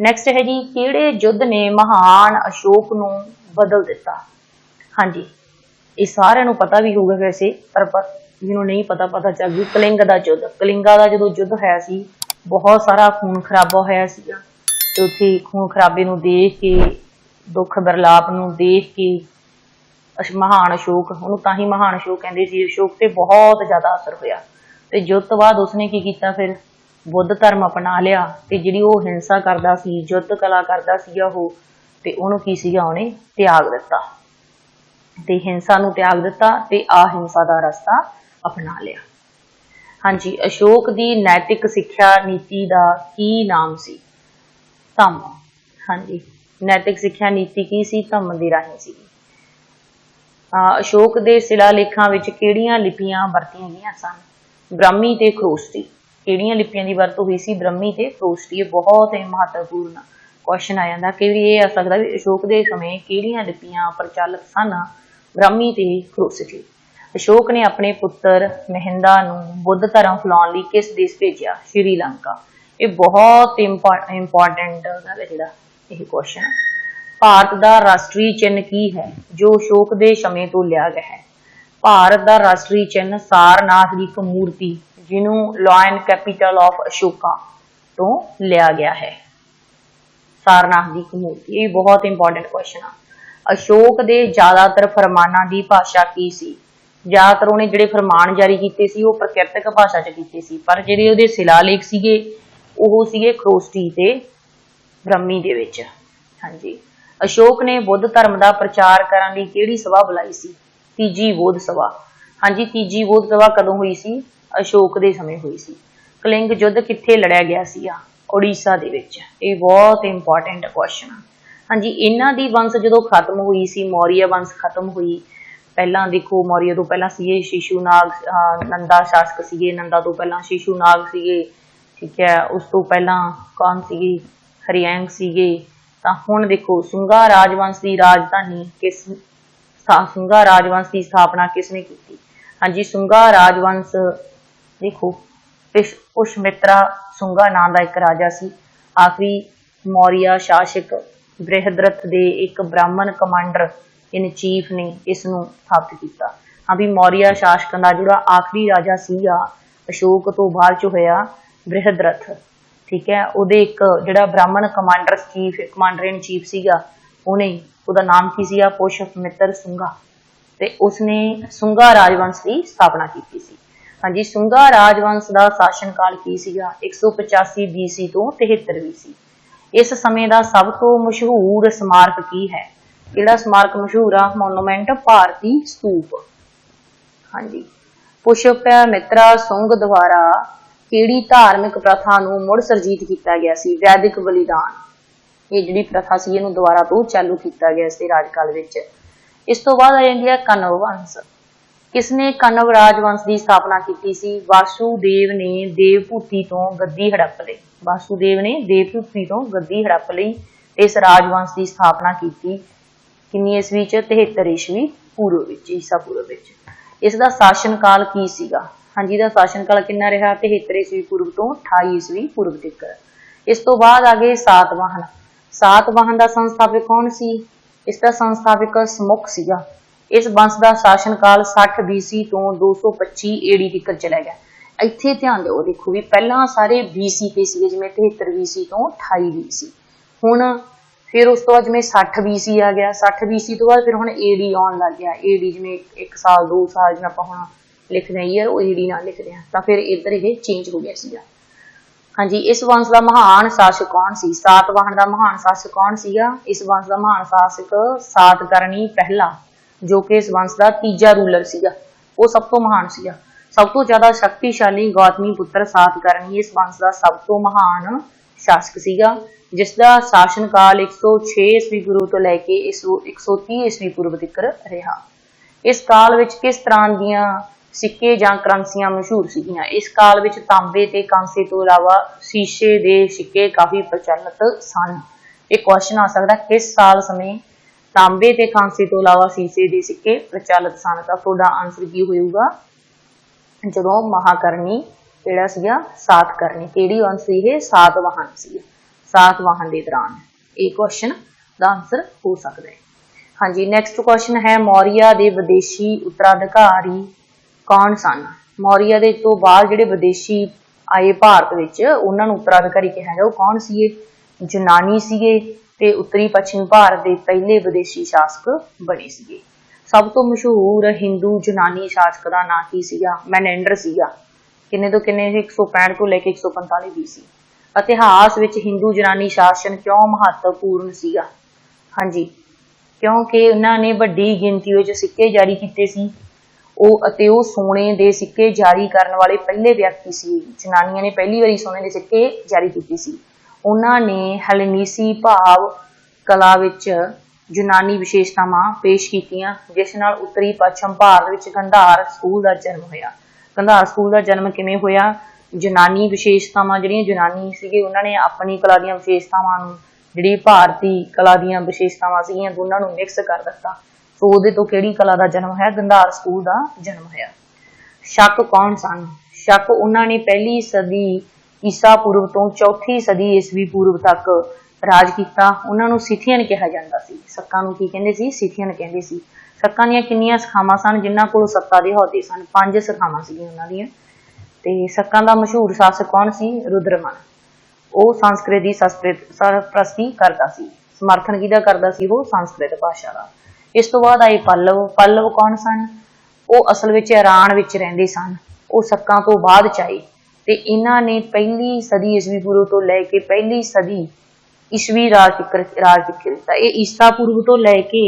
ਨੈਕਸਟ ਹੈ ਜੀ, ਕਿਹੜੇ ਯੁੱਧ ਨੇ ਮਹਾਨ ਅਸ਼ੋਕ ਨੂੰ ਬਦਲ ਦਿੱਤਾ? ਹਾਂਜੀ, ਇਹ ਸਾਰਿਆਂ ਨੂੰ ਪਤਾ ਵੀ ਹੋਊਗਾ ਵੈਸੇ, ਪਰ ਜਿਹਨੂੰ ਨਹੀਂ ਪਤਾ ਪਤਾ ਚੱਲ ਜੂ। ਕਲਿੰਗ ਦਾ ਯੁੱਧ। ਕਲਿੰਗਾ ਦਾ ਜਦੋਂ ਯੁੱਧ ਹੋਇਆ ਸੀ, ਬਹੁਤ ਸਾਰਾ ਖੂਨ ਖਰਾਬਾ ਹੋਇਆ ਸੀਗਾ। ਤੇ ਉੱਥੇ ਖੂਨ ਖਰਾਬੇ ਨੂੰ ਦੇਖ ਕੇ ਦੁੱਖ ਬਰਲਾਪ ਨੂੰ ਦੇਖ ਕੇ ਮਹਾਨ ਅਸ਼ੋਕ, ਉਹਨੂੰ ਤਾਂ ਹੀ ਮਹਾਨ ਅਸ਼ੋਕ ਕਹਿੰਦੇ ਸੀ, ਅਸ਼ੋਕ ਤੇ ਬਹੁਤ ਜ਼ਿਆਦਾ ਅਸਰ ਹੋਇਆ। ਤੇ ਯੁੱਧ ਤੋਂ ਬਾਅਦ ਉਸਨੇ ਕੀ ਕੀਤਾ ਫਿਰ? ਬੁੱਧ ਧਰਮ ਅਪਣਾ ਲਿਆ ਤੇ ਜਿਹੜੀ ਉਹ ਹਿੰਸਾ ਕਰਦਾ ਸੀ ਯੁੱਧ ਕਲਾ ਕਰਦਾ ਸੀਗਾ ਉਹ, ਤੇ ਉਹਨੂੰ ਕੀ ਸੀਗਾ ਉਹਨੇ? ਤਿਆਗ ਦਿੱਤਾ। ਤੇ ਹਿੰਸਾ ਨੂੰ ਤਿਆਗ ਦਿੱਤਾ ਤੇ ਅਹਿੰਸਾ ਦਾ ਰਸਤਾ ਅਪਣਾ ਲਿਆ। ਹਾਂਜੀ, ਅਸ਼ੋਕ ਦੀ ਨੈਤਿਕ ਸਿੱਖਿਆ ਨੀਤੀ ਦਾ ਕੀ ਨਾਮ ਸੀ? ਧੰਮ। ਹਾਂਜੀ, ਨੈਤਿਕ ਸਿੱਖਿਆ ਨੀਤੀ ਕੀ ਸੀ? ਧੰਮ ਦੇ ਰਾਹੀਂ ਸੀ। ਅਸ਼ੋਕ ਦੇ ਸਿਲਾ ਲੇਖਾਂ ਵਿੱਚ ਕਿਹੜੀਆਂ ਲਿਪੀਆਂ ਵਰਤੀਆਂ ਗਈਆਂ ਸਨ? ਬ੍ਰਾਹਮੀ ਤੇ ਖਰੋਸਟੀ ਕਿਹੜੀਆਂ ਲਿਪੀਆਂ ਦੀ ਵਰਤੋਂ ਹੋਈ ਸੀ? ਬ੍ਰਹਮੀ ਤੇ ਖਰੋਸਟੀ ਇਹ ਬਹੁਤ ਹੀ ਮਹੱਤਵਪੂਰਨ ਕੁਐਸਚਨ ਆ ਜਾਂਦਾ। ਕਿ ਵੀ ਇਹ ਆ ਸਕਦਾ ਵੀ ਅਸ਼ੋਕ ਦੇ ਸਮੇਂ ਕਿਹੜੀਆਂ ਲਿਪੀਆਂ ਪ੍ਰਚਲਿਤ ਸਨ? ਬ੍ਰਾਹਮੀ ਤੇ ਖਰੋਸਟੀ ਅਸ਼ੋਕ ਨੇ ਆਪਣੇ ਪੁੱਤਰ ਮਹਿੰਦਾ ਨੂੰ ਬੁੱਧ ਧਰਮ ਫੈਲਾਉਣ ਲਈ ਕਿਸ ਦੇਸ਼ ਭੇਜਿਆ? ਸ਼੍ਰੀਲੰਕਾ। ਇਹ ਬਹੁਤ ਇੰਪੋਰਟੈਂਟ ਹੈ ਜਿਹੜਾ ਇਹ ਕੁਐਸਚਨ ਭਾਰਤ ਦਾ ਰਾਸ਼ਟਰੀ ਚਿੰਨ੍ਹ ਕੀ ਹੈ, ਜੋ ਅਸ਼ੋਕ ਦੇ ਸਮੇਂ ਤੋਂ ਲਿਆ ਗਿਆ ਹੈ? ਭਾਰਤ ਦਾ ਰਾਸ਼ਟਰੀ ਚਿੰਨ੍ਹ ਸਾਰਨਾਥ ਦੀ ਇੱਕ ਮੂਰਤੀ, ਜਿਹਨੂੰ ਲਾਇਨ ਕੈਪੀਟਲ ਆਫ ਅਸ਼ੋਕਾ ਤੋਂ ਲਿਆ ਗਿਆ ਹੈ। ਸਾਰਨਾਥ ਦੀ ਇੱਕ ਮੂਰਤੀ, ਇਹ ਬਹੁਤ ਇੰਪੋਰਟੈਂਟ ਕੁਐਸਚਨ ਆ। ਅਸ਼ੋਕ ਦੇ ਜ਼ਿਆਦਾਤਰ ਫਰਮਾਨਾਂ ਦੀ ਭਾਸ਼ਾ ਕੀ ਸੀ? ਜ਼ਿਆਦਾਤਰ ਉਹਨੇ ਜਿਹੜੇ ਫਰਮਾਨ ਜਾਰੀ ਕੀਤੇ ਸੀ, ਉਹ ਪ੍ਰਕਿਰਤਕ ਭਾਸ਼ਾ 'ਚ ਕੀਤੇ ਸੀ, ਪਰ ਜਿਹੜੇ ਉਹਦੇ ਸ਼ਿਲਾਲੇਖ ਸੀਗੇ, ਉਹ ਸੀਗੇ ਖਰੋਸਟੀ ਤੇ ਬ੍ਰਹਮੀ ਦੇ ਵਿੱਚ। ਹਾਂਜੀ। ਅਸ਼ੋਕ ਨੇ ਬੁੱਧ ਧਰਮ ਦਾ ਪ੍ਰਚਾਰ ਕਰਨ ਲਈ ਕਿਹੜੀ ਸਭਾ ਬੁਲਾਈ ਸੀ? ਤੀਜੀ ਬੋਧ ਸਭਾ। ਹਾਂਜੀ, ਤੀਜੀ ਬੋਧ ਸਭਾ ਕਦੋਂ ਹੋਈ ਸੀ? ਅਸ਼ੋਕ ਦੇ ਸਮੇਂ ਹੋਈ ਸੀ। ਕਲਿੰਗ ਯੁੱਧ ਕਿੱਥੇ ਲੜਿਆ ਗਿਆ ਸੀ ਆ ਉੜੀਸਾ ਦੇ ਵਿੱਚ। ਇਹ ਬਹੁਤ ਇੰਪੋਰਟੈਂਟ ਕੁਐਸਚਨ ਆ। ਹਾਂਜੀ, ਇਹਨਾਂ ਦੀ ਵੰਸ਼ ਜਦੋਂ ਖਤਮ ਹੋਈ ਸੀ, ਮੌਰੀਆ ਵੰਸ਼ ਖਤਮ ਹੋਈ, ਪਹਿਲਾਂ ਦੇਖੋ ਮੌਰੀਆ ਤੋਂ ਪਹਿਲਾਂ ਸੀਗੇ ਸ਼ਿਸ਼ੂਨਾਗ ਅਹ, ਨੰਦਾ ਸ਼ਾਸਕ ਸੀਗੇ, ਨੰਦਾ ਤੋਂ ਪਹਿਲਾਂ ਸ਼ਿਸ਼ੂਨਾਗ ਸੀਗੇ, ਠੀਕ ਹੈ, ਉਸ ਤੋਂ ਪਹਿਲਾਂ ਕੌਣ ਸੀਗੇ? ਹਰਿਆਂਗ ਸੀਗੇ। ਤਾਂ ਹੁਣ ਦੇਖੋ ਸੁੰਗਾ ਰਾਜਵੰਸ਼ ਦੀ ਰਾਜਧਾਨੀ ਕਿਸ ਸੁੰਗਾ ਰਾਜਵੰਸ਼ ਦੀ ਸਥਾਪਨਾ ਕਿਸ ਨੇ ਕੀਤੀ? ਹਾਂਜੀ ਸੁੰਗਾ ਰਾਜਵੰਸ਼, ਦੇਖੋ ਪੁਸ਼ਮਿਤਰਾ ਸੁੰਗਾ ਨਾਂ ਦਾ ਇੱਕ ਰਾਜਾ ਸੀ। ਆਖਰੀ ਮੌਰੀਆ ਸ਼ਾਸਕ ਬ੍ਰਿਹਦਰਥ ਦੇ ਇੱਕ ਬ੍ਰਾਹਮਣ ਕਮਾਂਡਰ ਇਨ ਚੀਫ ਨੇ ਇਸ ਨੂੰ ਸਥਾਪਿਤ ਕੀਤਾ। ਹਾਂ ਵੀ ਮੌਰੀਆ ਸ਼ਾਸਕਾਂ ਦਾ ਜਿਹੜਾ ਆਖਰੀ ਰਾਜਾ ਸੀਗਾ, ਅਸ਼ੋਕ ਤੋਂ ਬਾਅਦ ਚ ਹੋਇਆ ਬ੍ਰਿਹਦਰਥ। ਠੀਕ ਹੈ, ਉਹਦੇ ਇੱਕ ਜਿਹੜਾ ਬ੍ਰਾਹਮਣ commander chief commander in chief ਸੀਗਾ, ਉਹਨੇ ਉਹਦਾ ਨਾਮ ਕੀ ਸੀਗਾ? ਪੁਸ਼ਮਿੱਤਰ ਸੁੰਗਾ। ਤੇ ਉਸਨੇ ਸੁੰਗਾ ਰਾਜਵੰਸ਼ ਦੀ ਸਥਾਪਨਾ ਕੀਤੀ ਸੀ। ਹਾਂਜੀ, ਸੁੰਗਾ ਰਾਜਵੰਸ਼ ਦਾ ਸ਼ਾਸਨਕਾਲ ਕੀ ਸੀਗਾ? 185 BC ਤੋਂ 73 BC ਇਸ ਸਮੇਂ ਦਾ ਸਭ ਤੋਂ ਮਸ਼ਹੂਰ ਸਮਾਰਕ ਕੀ ਹੈ? ਕਿਹੜਾ ਸਮਾਰਕ ਮਸ਼ਹੂਰ ਆ? ਮੋਨੂਮੈਂਟ ਭਾਰਤੀ ਸਤੂਪ। ਹਾਂਜੀ। ਪੁਸ਼ਪ ਮਿੱਤਰਾ ਸੁੰਗ ਦੁਆਰਾ ਕਿਹੜੀ ਧਾਰਮਿਕ ਪ੍ਰਥਾ ਨੂੰ ਮੁੜ ਸਰਜੀਤ ਕੀਤਾ ਗਿਆ ਸੀ? ਵੈਦਿਕ ਬਲੀਦਾਨ। ਇਹ ਜਿਹੜੀ ਪ੍ਰਥਾ ਸੀ, ਇਹਨੂੰ ਦੁਬਾਰਾ ਤੋਂ ਚਾਲੂ ਕੀਤਾ ਗਿਆ ਸੀ ਰਾਜਕਾਲ ਵਿੱਚ। ਇਸ ਤੋਂ ਬਾਅਦ ਆ ਜਾਂਦੀ ਹੈ ਕਨਵ ਵੰਸ਼। ਕਿਸਨੇ ਕਨਵ ਰਾਜਵੰਸ਼ ਦੀ ਸਥਾਪਨਾ ਕੀਤੀ ਸੀ? ਵਾਸੂਦੇਵ ਨੇ ਦੇਵਭੂਤੀ ਤੋਂ ਗੱਦੀ ਹੜੱਪ ਲਈ। ਵਾਸੂਦੇਵ ਨੇ ਦੇਵਭੂਤੀ ਤੋਂ ਗੱਦੀ ਹੜੱਪ ਲਈ ਤੇ ਇਸ ਰਾਜਵੰਸ਼ ਦੀ ਸਥਾਪਨਾ ਕੀਤੀ। ਕਿੰਨੀ ਈਸਵੀ ਚ? 73 ਈਸਵੀ ਪੂਰਵ ਵਿੱਚ, ਈਸਾ ਪੂਰਵ ਵਿੱਚ। ਇਸ ਦਾ ਸ਼ਾਸਨ ਕਾਲ ਕੀ ਸੀਗਾ? ਹਾਂਜੀ ਦਾ ਸ਼ਾਸਨ ਕਾਲ ਕਿੰਨਾ ਰਿਹਾ? 73 ਈਸਵੀ ਪੂਰਬ ਤੋਂ 28 ਈਸਵੀ ਪੂਰਬ ਤੱਕ। ਇਸ ਤੋਂ ਬਾਅਦ ਆ ਗਏ ਸਾਤਵਾਹਨ ਸਾਤਵਾਹਨ ਦਾ ਸੰਸਥਾਪਕ ਕੌਣ ਸੀ? ਇਸ ਦਾ ਸੰਸਥਾਪਕ ਸਮੁਖ ਸੀਗਾ। ਇਸ ਵੰਸ਼ ਦਾ ਸ਼ਾਸਨ ਕਾਲ 60 BC ਤੋਂ 225 AD ਤੱਕ ਚਲਾ ਗਿਆ। ਇੱਥੇ ਧਿਆਨ ਦਿਓ, ਦੇਖੋ ਵੀ ਪਹਿਲਾਂ ਸਾਰੇ BC ਤੇ ਸੀਗੇ, ਜਿਵੇਂ 73 BC ਤੋਂ 28 BC ਹੁਣ ਫਿਰ ਉਸ ਤੋਂ ਬਾਅਦ ਜਿਵੇਂ 60 BC ਆ ਗਿਆ। 60 BC ਤੋਂ ਬਾਅਦ ਫਿਰ ਹੁਣ AD ਆਉਣ ਲੱਗ ਗਿਆ। AD ਜਿਵੇਂ 1 ਸਾਲ 2 ਸਾਲ ਜਿਵੇਂ ਆਪਾਂ ਹੁਣ ਲਿਖਦੇ ਹਾਂ ਈਅਰ ਉਹ AD ਨਾਲ ਲਿਖਦੇ ਹਾਂ ਤਾਂ ਫਿਰ ਇੱਧਰ ਇਹ ਚੇਂਜ ਹੋ ਗਿਆ ਸੀਗਾ। ਹਾਂਜੀ, ਇਸ ਵੰਸ਼ ਦਾ ਮਹਾਨ ਸ਼ਾਸਕ ਕੌਣ ਸੀ? ਸਾਤਵਾਹਨ ਦਾ ਮਹਾਨ ਸ਼ਾਸਕ ਕੌਣ ਸੀਗਾ? ਇਸ ਵੰਸ਼ ਦਾ ਮਹਾਨ ਸ਼ਾਸਕ ਸਾਤਕਰਣੀ ਪਹਿਲਾ, ਜੋ ਕਿ ਇਸ ਵੰਸ਼ ਦਾ ਤੀਜਾ ਰੂਲਰ ਸੀਗਾ। ਉਹ ਸਭ ਤੋਂ ਮਹਾਨ ਸੀਗਾ। ਸਭ ਤੋਂ ਜ਼ਿਆਦਾ ਸ਼ਕਤੀਸ਼ਾਲੀ ਗੌਤਮੀ ਪੁੱਤਰ ਸਾਤਕਰਣੀ ਇਸ ਵੰਸ਼ ਦਾ ਸਭ ਤੋਂ ਮਹਾਨ ਸ਼ਾਸਕ ਸੀਗਾ, ਜਿਸ ਦਾ ਸ਼ਾਸਨ ਕਾਲ 106 ਈਸਵੀ ਪੂਰਵ ਤੋਂ ਲੈ ਕੇ 130 ਈਸਵੀ ਪੂਰਵ ਤੱਕ ਰਿਹਾ। ਇਸ ਕਾਲ ਵਿੱਚ ਕਿਸ ਤਰ੍ਹਾਂ ਦੀਆਂ ਸਿੱਕੇ ਜਾਂ ਕਰੰਸੀਆਂ ਮਸ਼ਹੂਰ ਸੀਗੀਆਂ। ਇਸ ਕਾਲ ਵਿੱਚ ਤਾਂਬੇ ਤੇ ਕਾਂਸੇ ਤੋਂ ਇਲਾਵਾ ਸ਼ੀਸ਼ੇ ਦੇ ਸਿੱਕੇ ਕਾਫੀ ਪ੍ਰਚਲਿਤ ਸਨ। ਇਹ ਕੁਐਸਚਨ ਆ ਸਕਦਾ ਕਿਸ ਸਾਲ ਸਮੇਂ ਤਾਂਬੇ ਤੇ ਕਾਂਸੇ ਤੋਂ ਇਲਾਵਾ ਸ਼ੀਸ਼ੇ ਦੇ ਸਿੱਕੇ ਪ੍ਰਚਲਿਤ ਸਨ? ਤਾਂ ਤੁਹਾਡਾ ਆਨਸਰ ਕੀ ਹੋਊਗਾ? ਜਦੋਂ ਮਹਾਕਰਣੀ ਕਿਹੜਾ ਸੀਗਾ? ਸਾਤ ਕਰਨੀ ਕਿਹੜੀ ਵੰਸ਼ ਸੀ ਇਹ? ਸਾਤਵਾਹਨ ਸੀ। ਸਾਤਵਾਹਨ ਦੇ ਦੌਰਾਨ ਇਹ ਕੁਐਸਚਨ ਦਾ ਆਨਸਰ ਹੋ ਸਕਦਾ ਹੈ। ਹਾਂਜੀ ਨੈਕਸਟ ਕੁਐਸਚਨ ਹੈ, ਮੌਰੀਆ ਦੇ ਵਿਦੇਸ਼ੀ ਉੱਤਰਾਧਿਕਾਰੀ ਕੌਣ ਸਨ? ਮੌਰੀਆ ਦੇ ਤੋਂ ਬਾਅਦ ਜਿਹੜੇ ਵਿਦੇਸ਼ੀ ਆਏ ਭਾਰਤ ਵਿੱਚ, ਉਹਨਾਂ ਨੂੰ ਉੱਤਰਾਧਿਕਾਰੀ ਕਿਹਾ ਜਾਂਦਾ ਉਹ ਕੌਣ ਸੀਗੇ? ਯੂਨਾਨੀ ਸੀਗੇ ਤੇ ਉੱਤਰੀ ਪੱਛਮੀ ਭਾਰਤ ਦੇ ਪਹਿਲੇ ਵਿਦੇਸ਼ੀ ਸ਼ਾਸਕ ਬਣੇ ਸੀਗੇ। ਸਭ ਤੋਂ ਮਸ਼ਹੂਰ ਹਿੰਦੂ ਜਨਾਨੀ ਸ਼ਾਸਕ ਦਾ ਨਾਂ ਕੀ ਸੀਗਾ? ਮੈਨੇਂਡਰ ਸੀਗਾ। ਕਿੰਨੇ ਤੋਂ ਕਿੰਨੇ? 165 ਤੋਂ ਲੈ ਕੇ 145 BC ਇਤਿਹਾਸ ਵਿੱਚ ਹਿੰਦੂ ਜਨਾਨੀ ਸ਼ਾਸਨ ਕਿਉਂ ਮਹੱਤਵਪੂਰਨ ਸੀਗਾ? ਹਾਂਜੀ। ਕਿਉਂਕਿ ਉਹਨਾਂ ਨੇ ਵੱਡੀ ਗਿਣਤੀ ਵਿੱਚ ਸਿੱਕੇ ਜਾਰੀ ਕੀਤੇ ਸੀ। ਉਹ ਅਤੇ ਉਹ ਸੋਨੇ ਦੇ ਸਿੱਕੇ ਜਾਰੀ ਕਰਨ ਵਾਲੇ ਪਹਿਲੇ ਵਿਅਕਤੀ ਸੀ। ਜਨਾਨੀਆਂ ਨੇ ਪਹਿਲੀ ਵਾਰੀ ਸੋਨੇ ਦੇ ਸਿੱਕੇ ਜਾਰੀ ਕੀਤੇ ਸੀ। ਉਹਨਾਂ ਨੇ ਹੈਲੇਨੀਸੀ ਭਾਵ ਕਲਾ ਵਿੱਚ ਯੂਨਾਨੀ ਵਿਸ਼ੇਸ਼ਤਾਵਾਂ ਪੇਸ਼ ਕੀਤੀਆਂ, ਜਿਸ ਨਾਲ ਉੱਤਰੀ ਪੱਛਮ ਭਾਰਤ ਵਿੱਚ ਗੰਧਾਰ ਸਕੂਲ ਦਾ ਜਨਮ ਹੋਇਆ। ਗੰਧਾਰ ਸਕੂਲ ਦਾ ਜਨਮ ਕਿਵੇਂ ਹੋਇਆ? ਯੂਨਾਨੀ ਵਿਸ਼ੇਸ਼ਤਾਵਾਂ ਜਿਹੜੀਆਂ ਯੂਨਾਨੀ ਸੀਗੇ, ਉਹਨਾਂ ਨੇ ਆਪਣੀ ਕਲਾ ਦੀਆਂ ਵਿਸ਼ੇਸ਼ਤਾਵਾਂ ਨੂੰ, ਜਿਹੜੀ ਭਾਰਤੀ ਕਲਾ ਦੀਆਂ ਵਿਸ਼ੇਸ਼ਤਾਵਾਂ ਸੀਗੀਆਂ, ਦੋਨਾਂ ਨੂੰ ਮਿਕਸ ਕਰ ਦਿੱਤਾ। ਸੋ ਉਹਦੇ ਤੋਂ ਕਿਹੜੀ ਕਲਾ ਦਾ ਜਨਮ ਹੋਇਆ? ਗੰਧਾਰ ਸਕੂਲ ਦਾ ਜਨਮ ਹੋਇਆ। ਸ਼ੱਕ ਕੌਣ ਸਨ? ਸ਼ੱਕ ਉਹਨਾਂ ਨੇ ਪਹਿਲੀ ਸਦੀ ਈਸਾ ਪੂਰਵ ਤੋਂ ਚੌਥੀ ਸਦੀ ਈਸਵੀ ਪੂਰਵ ਤੱਕ ਰਾਜ ਕੀਤਾ। ਉਹਨਾਂ ਨੂੰ ਸਿਥੀਅਨ ਕਿਹਾ ਜਾਂਦਾ ਸੀ। ਸੱਕਾਂ ਨੂੰ ਕੀ ਕਹਿੰਦੇ ਸੀ? ਸਿਥੀਅਨ ਕਹਿੰਦੇ ਸੀ। ਸੱਕਾਂ ਦੀਆਂ ਕਿੰਨੀਆਂ ਸਖਾਵਾਂ ਸਨ? ਜਿਨ੍ਹਾਂ ਕੋਲ ਸੱਤਾ ਦੇ ਅਹੁਦੇ ਸਨ? ਪੰਜ ਸਖਾਵਾਂ ਸੀ ਉਹਨਾਂ ਦੀਆਂ। ਤੇ ਸੱਕਾਂ ਦਾ ਮਸ਼ਹੂਰ ਸ਼ਾਸਕ ਕੌਣ ਸੀ? ਰੁਦਰਮਨ। ਉਹ ਸੰਸਕ੍ਰਿਤ ਦੀ ਸੰਸਕ੍ਰਿਤ ਸਰਪ੍ਰਸਤੀ ਕਰਦਾ ਸੀ। ਸਮਰਥਨ ਕਿਹਦਾ ਕਰਦਾ ਸੀ? ਉਹ ਸੰਸਕ੍ਰਿਤ ਭਾਸ਼ਾ ਦਾ। ਇਸ ਤੋਂ ਬਾਅਦ ਆਏ ਪੱਲਵ ਪੱਲਵ ਕੌਣ ਸਨ? ਉਹ ਅਸਲ ਵਿੱਚ ਇਰਾਨ ਵਿੱਚ ਰਹਿੰਦੇ ਸਨ। ਉਹ ਸੱਕਾਂ ਤੋਂ ਬਾਅਦ ਚ ਆਏ ਤੇ ਇਹਨਾਂ ਨੇ ਪਹਿਲੀ ਸਦੀ ਈਸਵੀ ਪੂਰਵ ਤੋਂ ਲੈ ਕੇ ਪਹਿਲੀ ਸਦੀ ਈਸਵੀ ਰਾਜ ਤੱਕ ਰਾਜ ਕੀਤਾ। ਇਹ ਈਸਾ ਪੂਰਵ ਤੋਂ ਲੈ ਕੇ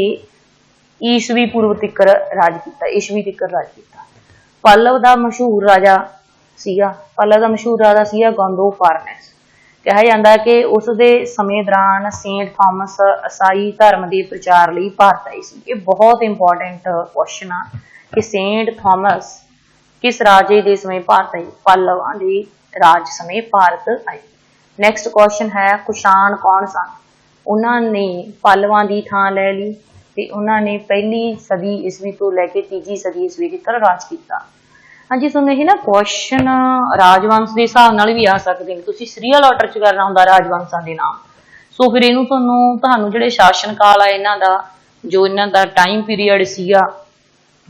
ਈਸਵੀ ਪੂਰਵ ਤੱਕ ਰਾਜ ਕੀਤਾ, ਈਸਵੀ ਤੱਕ ਰਾਜ ਕੀਤਾ। ਪੱਲਵ ਦਾ ਮਸ਼ਹੂਰ ਰਾਜਾ ਸੀਗਾ। ਪੱਲਵ ਦਾ ਮਸ਼ਹੂਰ ਰਾਜਾ ਸੀਗਾ ਗੰਦੋ ਫਾਰਨੈਸ। ਕਿਹਾ ਜਾਂਦਾ ਕਿ ਉਸ ਦੇ ਸਮੇਂ ਦੌਰਾਨ ਸੇਂਟ ਥਾਮਸ ਈਸਾਈ ਧਰਮ ਦੇ ਪ੍ਰਚਾਰ ਲਈ ਭਾਰਤ ਆਏ ਸੀ। ਇਹ ਬਹੁਤ ਇੰਪੋਰਟੈਂਟ ਕੁਐਸਚਨ ਆ ਕਿ ਸੇਂਟ ਥਾਮਸ ਕਿਸ ਰਾਜੇ ਦੇ ਸਮੇਂ ਭਾਰਤ ਆਈ ਪੱਲਵਾਂ ਦੇ ਰਾਜ ਸਮੇਂ ਭਾਰਤ ਆਈ ਨੈਕਸਟ ਕੁਐਸਚਨ ਹੈ, ਕੁਸ਼ਾਨ ਕੌਣ ਸਨ? ਉਹਨਾਂ ਨੇ ਪੱਲਵਾਂ ਦੀ ਥਾਂ ਲੈ ਲਈ ਤੇ ਉਹਨਾਂ ਨੇ ਪਹਿਲੀ ਸਦੀ ਈਸਵੀ ਤੋਂ ਲੈ ਕੇ ਤੀਜੀ ਸਦੀ ਈਸਵੀ ਤੱਕ ਰਾਜ ਕੀਤਾ। ਹਾਂਜੀ, ਤੁਹਾਨੂੰ ਇਹ ਨਾ ਕੁਐਸਚਨ ਰਾਜਵੰਸ਼ ਦੇ ਹਿਸਾਬ ਨਾਲ ਵੀ ਆ ਸਕਦੇ ਨੇ। ਤੁਸੀਂ ਸੀਰੀਅਲ ਆਰਡਰ ਚ ਕਰਨਾ ਹੁੰਦਾ ਰਾਜਵੰਸ਼ਾਂ ਦੇ ਨਾਮ। ਸੋ ਫਿਰ ਇਹਨੂੰ ਤੁਹਾਨੂੰ ਤੁਹਾਨੂੰ ਜਿਹੜੇ ਸ਼ਾਸਨ ਕਾਲ ਆ ਇਹਨਾਂ ਦਾ, ਜੋ ਇਹਨਾਂ ਦਾ ਟਾਈਮ ਪੀਰੀਅਡ ਸੀਗਾ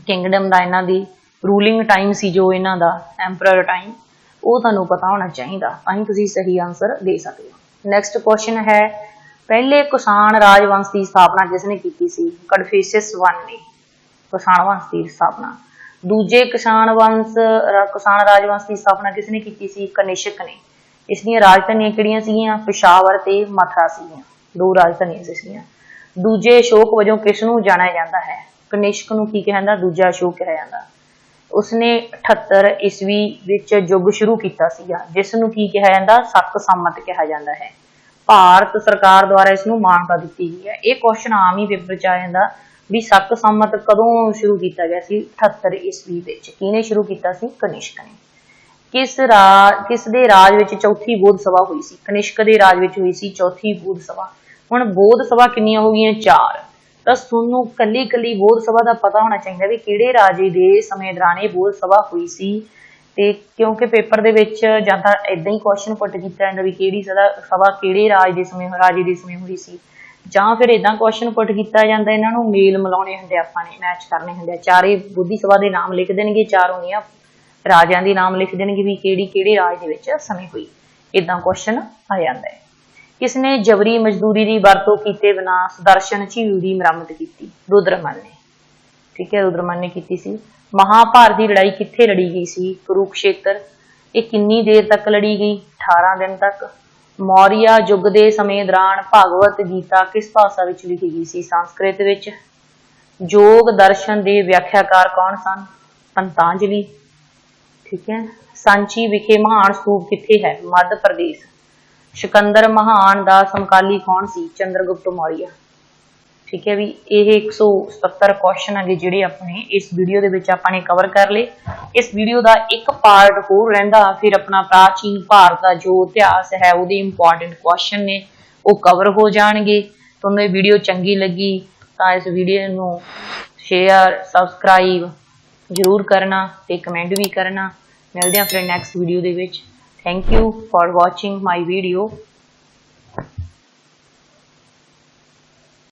ਕਿੰਗਡਮ ਦਾ ਇਹਨਾਂ ਦੀ ਰੂਲਿੰਗ ਟਾਈਮ ਸੀ ਜੋ ਇਹਨਾਂ ਦਾ ਐਮਪਰਰ ਟਾਈਮ ਉਹ ਤੁਹਾਨੂੰ ਪਤਾ ਹੋਣਾ ਚਾਹੀਦਾ। ਤਾਂ ਹੀ ਤੁਸੀਂ ਸਹੀ ਆਨਸਰ ਦੇ ਸਕਦੇ ਹੋ। ਨੈਕਸਟ ਕੁਐਸਚਨ ਹੈ, ਪਹਿਲੇ ਕੁਸ਼ਾਨ ਰਾਜਵੰਸ਼ ਦੀ ਸਥਾਪਨਾ ਕਿਸ ਨੇ ਕੀਤੀ ਸੀ? ਕਨਫਿਊਸ਼ੀਅਸ ਵਨ ਨੇ। ਕੁਸ਼ਾਨ ਵੰਸ਼ ਦੀ ਸਥਾਪਨਾ। ਦੂਜੇ ਕਿਸਾਨ ਵੰਸ਼ ਕਿਸਾਨ ਰਾਜਵੰਸ਼ ਦੀ ਸਥਾਪਨਾ ਕਿਸ ਨੇ ਕੀਤੀ ਸੀ? ਕਨਿਸ਼ਕ ਨੇ। ਇਸ ਦੀਆਂ ਰਾਜਧਾਨੀਆਂ ਕਿਹੜੀਆਂ ਸੀਗੀਆਂ? ਪਿਸ਼ਾਵਰ ਤੇ ਮਥੁਰਾ ਸੀਗੀਆਂ। ਦੋ ਰਾਜਧਾਨੀਆਂ ਸੀ ਦੂਜੇ ਅਸ਼ੋਕ ਵਜੋਂ ਕਿਸ ਨੂੰ ਜਾਣਿਆ ਜਾਂਦਾ ਹੈ? ਕਨਿਸ਼ਕ ਨੂੰ ਕੀ ਕਿਹਾ ਜਾਂਦਾ? ਦੂਜਾ ਅਸ਼ੋਕ ਕਿਹਾ ਜਾਂਦਾ। ਉਸਨੇ 78 ਈਸਵੀ ਵਿੱਚ ਯੁੱਗ ਸ਼ੁਰੂ ਕੀਤਾ ਸੀਗਾ, ਜਿਸ ਨੂੰ ਕੀ ਕਿਹਾ ਜਾਂਦਾ? ਸੱਤ ਸੰਮਤ ਕਿਹਾ ਜਾਂਦਾ ਹੈ। ਭਾਰਤ ਸਰਕਾਰ ਦੁਆਰਾ ਇਸ ਨੂੰ ਮਾਨਤਾ ਦਿੱਤੀ ਗਈ ਹੈ। ਇਹ ਕੁਐਸਚਨ ਆਮ ਹੀ ਪੇਪਰ ਚ ਆ ਜਾਂਦਾ। ਵੀ ਸੱਤ ਸੰਮਤ ਕਦੋਂ ਸ਼ੁਰੂ ਕੀਤਾ ਗਿਆ ਸੀ? 78 ਈਸਵੀ ਵਿੱਚ। ਕਿਹਨੇ ਸ਼ੁਰੂ ਕੀਤਾ ਸੀ? ਕਨਿਸ਼ਕ ਨੇ। ਕਿਸ ਰਾਜ ਕਿਸ ਦੇ ਰਾਜ ਵਿੱਚ ਚੌਥੀ ਬੋਧ ਸਭਾ ਹੋਈ ਸੀ? ਕਨਿਸ਼ਕ ਦੇ ਰਾਜ ਵਿੱਚ ਹੋਈ ਸੀ ਚੌਥੀ ਬੋਧ ਸਭਾ। ਹੁਣ ਬੋਧ ਸਭਾ ਕਿੰਨੀਆਂ ਹੋ ਗਈਆਂ? ਚਾਰ। ਤਾਂ ਤੁਹਾਨੂੰ ਕੱਲੀ ਕੱਲੀ ਬੋਧ ਸਭਾ ਦਾ ਪਤਾ ਹੋਣਾ ਚਾਹੀਦਾ ਵੀ ਕਿਹੜੇ ਰਾਜੇ ਦੇ ਸਮੇਂ ਦੌਰਾਨ ਇਹ ਬੋਧ ਸਭਾ ਹੋਈ ਸੀ? ਤੇ ਕਿਉਂਕਿ ਪੇਪਰ ਦੇ ਵਿੱਚ ਜਾਂ ਤਾਂ ਇਦਾਂ ਹੀ ਕੁਐਸਚਨ ਪੁੱਟ ਕੀਤਾ ਜਾਂਦਾ ਵੀ ਕਿਹੜੀ ਸਦਾ, ਸਭਾ ਕਿਹੜੇ ਰਾਜ ਦੇ ਸਮੇਂ, ਰਾਜੇ ਦੇ ਸਮੇਂ ਹੋਈ ਸੀ? ਜਾਂ ਫਿਰ ਇਦਾਂ ਕੁਐਸਚਨ ਪੁੱਟ ਕੀਤਾ ਜਾਂਦਾ, ਇਹਨਾਂ ਨੂੰ ਮੇਲ ਮਿਲਾਉਣੇ ਹੁੰਦੇ ਆਪਾਂ ਨੇ ਮੈਚ ਕਰਨੇ ਹੁੰਦੇ ਚਾਰੇ ਬੁੱਧੀ ਸਭਾ ਦੇ ਨਾਮ ਲਿਖ ਦੇਣਗੇ, ਚਾਰ ਹੋਣੀਆਂ ਰਾਜਿਆਂ ਦੇ ਨਾਮ ਲਿਖ ਦੇਣਗੇ ਵੀ ਕਿਹੜੀ, ਕਿਹੜੇ ਰਾਜ ਦੇ ਵਿੱਚ ਸਮੇਂ ਹੋਈ। ਇਦਾਂ ਕੁਐਸਚਨ ਆ ਜਾਂਦਾ ਹੈ। ਕਿਸ ਨੇ ਜਬਰੀ ਮਜ਼ਦੂਰੀ ਦੀ ਵਰਤੋਂ ਕੀਤੇ ਬਿਨਾ ਸੁਦਰਸ਼ਨ ਝੀਲ ਦੀ ਮੁਰੰਮਤ ਕੀਤੀ? ਰੁਦਰਮਨ ਨੇ। ਠੀਕ ਹੈ, ਰੁਦਰਮਨ ਨੇ ਕੀਤੀ ਸੀ। ਮਹਾਭਾਰਤ ਦੀ ਲੜਾਈ ਕਿੱਥੇ ਲੜੀ ਗਈ ਸੀ? ਕੁਰੂਕਸ਼ੇਤਰ। ਇਹ ਕਿੰਨੀ ਦੇਰ ਤੱਕ ਲੜੀ ਗਈ? 18 ਦਿਨ ਤੱਕ। ਮੌਰੀਆ ਯੁੱਗ ਦੇ ਸਮੇਂ ਦੌਰਾਨ ਭਗਵਤ ਗੀਤਾ ਕਿਸ ਭਾਸ਼ਾ ਵਿੱਚ ਲਿਖੀ ਗਈ ਸੀ? ਸੰਸਕ੍ਰਿਤ ਵਿੱਚ ਯੋਗ ਦਰਸ਼ਨ ਦੇ ਵਿਆਖਿਆਕਾਰ ਕੌਣ ਸਨ? ਪੰਤਾਂਜਲੀ। ਠੀਕ ਹੈ। ਸਾਂਚੀ ਵਿਖੇ ਮਹਾਨ ਸੂਪ ਕਿੱਥੇ ਹੈ? ਮੱਧ ਪ੍ਰਦੇਸ਼। ਸਿਕੰਦਰ ਮਹਾਨ ਦਾ ਸਮਕਾਲੀ ਕੌਣ ਸੀ? ਚੰਦਰਗੁਪਤ ਮੌਰੀਆ। ਠੀਕ ਹੈ ਵੀ ਇਹ 177 ਕੁਐਸਚਨ ਹੈਗੇ ਜਿਹੜੇ ਆਪਣੇ ਇਸ ਵੀਡੀਓ ਦੇ ਵਿੱਚ ਆਪਾਂ ਨੇ ਕਵਰ ਕਰ ਲਏ। ਇਸ ਵੀਡੀਓ ਦਾ ਇੱਕ ਪਾਰਟ ਹੋਰ ਰਹਿੰਦਾ, ਫਿਰ ਆਪਣਾ ਪ੍ਰਾਚੀਨ ਭਾਰਤ ਦਾ ਜੋ ਇਤਿਹਾਸ ਹੈ, ਉਹਦੇ ਇੰਪੋਰਟੈਂਟ ਕੁਐਸਚਨ ਨੇ, ਉਹ ਕਵਰ ਹੋ ਜਾਣਗੇ। ਤੁਹਾਨੂੰ ਇਹ ਵੀਡੀਓ ਚੰਗੀ ਲੱਗੀ ਤਾਂ ਇਸ ਵੀਡੀਓ ਨੂੰ ਸ਼ੇਅਰ ਸਬਸਕ੍ਰਾਈਬ ਜ਼ਰੂਰ ਕਰਨਾ ਤੇ ਕਮੈਂਟ ਵੀ ਕਰਨਾ। ਮਿਲਦੇ ਹਾਂ ਫਿਰ ਨੈਕਸਟ ਵੀਡੀਓ ਦੇ ਵਿੱਚ। Thank you for watching my video